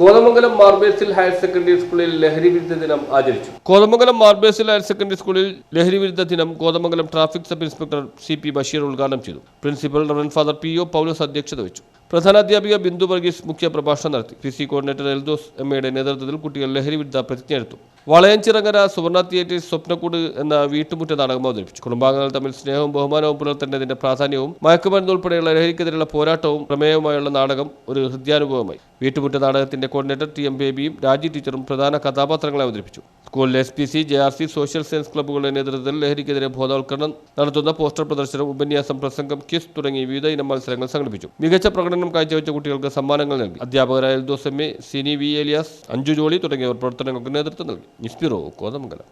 Kothamangalam Mar Basil higher secondary സ്കൂളിൽ ലഹരി വിരുദ്ധ ദിനം ആചരിച്ചു. കോതമംഗലം മാർബേസിൽ ഹയർ സെക്കൻഡറി സ്കൂളിൽ ലഹരി വിരുദ്ധ ദിനം Kothamangalam traffic sub inspector C P Basheer ഉദ്ഘാടനം ചെയ്തു. Principal Rev father P O Paulose അധ്യക്ഷത വഹിച്ചു. പ്രധാനാധ്യാപിക ബിന്ദു വർഗീസ് മുഖ്യ പ്രഭാഷണം നടത്തി. പി സി കോർഡിനേറ്റർ എൽദോസ് എമ്മയുടെ നേതൃത്വത്തിൽ കുട്ടികൾ ലഹരി വിരുദ്ധ പ്രതിജ്ഞ എടുത്തു വളയഞ്ചിറങ്ങര സുവർണ തിയേറ്റേഴ്സ് സ്വപ്നക്കൂട് എന്ന വീട്ടുമുറ്റ നാടകം അവതരിപ്പിച്ചു. കുടുംബാംഗങ്ങൾ തമ്മിൽ സ്നേഹവും ബഹുമാനവും പുലർത്തേണ്ടതിന്റെ പ്രാധാന്യവും മയക്കുമരുന്ന് ഉൾപ്പെടെയുള്ള ലഹരിക്കെതിരെയുള്ള പോരാട്ടവും പ്രമേയവുമായുള്ള നാടകം ഒരു ഹൃദയാനുഭവമായി. വീട്ടുമുറ്റ നാടകത്തിന്റെ കോർഡിനേറ്റർ ടി എം ബേബിയും രാജി ടീച്ചറും പ്രധാന കഥാപാത്രങ്ങളെ അവതരിപ്പിച്ചു. സ്കൂളിലെ S P C J R C social science ക്ലബ്ബുകളുടെ നേതൃത്വത്തിൽ ലഹരിക്കെതിരെ ബോധവൽക്കരണം നടത്തുന്ന പോസ്റ്റർ പ്രദർശനം ഉപന്യാസം പ്രസംഗം ക്വിസ് തുടങ്ങി വിവിധ ഇനം മത്സരങ്ങൾ സംഘടിപ്പിച്ചു. മികച്ച പ്രകടനം കാഴ്ചവെച്ച കുട്ടികൾക്ക് സമ്മാനങ്ങൾ നൽകി. അധ്യാപകരായ എൽദോസ് സിനി വി എലിയാസ് അഞ്ജു ജോളി തുടങ്ങിയവർ പ്രവർത്തനങ്ങൾക്ക് നേതൃത്വം നൽകി. നിസ്പിറോ കോതമംഗലം.